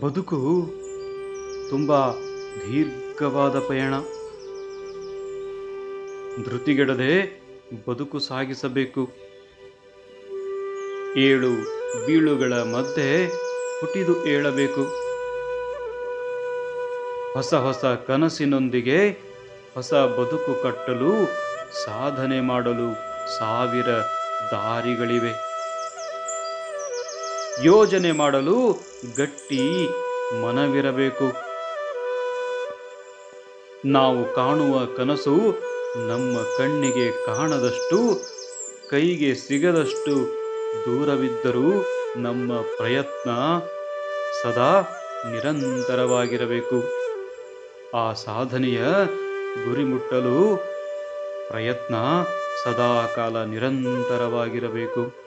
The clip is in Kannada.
ಬದುಕು ತುಂಬ ದೀರ್ಘವಾದ ಪಯಣ. ಧೃತಿಗೆಡದೆ ಬದುಕು ಸಾಗಿಸಬೇಕು. ಏಳು ಬೀಳುಗಳ ಮಧ್ಯೆ ಹುಟ್ಟಿದು ಏಳಬೇಕು. ಹೊಸ ಹೊಸ ಕನಸಿನೊಂದಿಗೆ ಹೊಸ ಬದುಕು ಕಟ್ಟಲು ಸಾಧನೆ ಮಾಡಲು ಸಾವಿರ ದಾರಿಗಳಿವೆ. ಯೋಜನೆ ಮಾಡಲು ಗಟ್ಟಿ ಮನವಿರಬೇಕು. ನಾವು ಕಾಣುವ ಕನಸು ನಮ್ಮ ಕಣ್ಣಿಗೆ ಕಾಣದಷ್ಟು, ಕೈಗೆ ಸಿಗದಷ್ಟು ದೂರವಿದ್ದರೂ ನಮ್ಮ ಪ್ರಯತ್ನ ಸದಾ ನಿರಂತರವಾಗಿರಬೇಕು. ಆ ಸಾಧನೆಯ ಗುರಿ ಮುಟ್ಟಲು ಪ್ರಯತ್ನ ಸದಾ ಕಾಲ ನಿರಂತರವಾಗಿರಬೇಕು.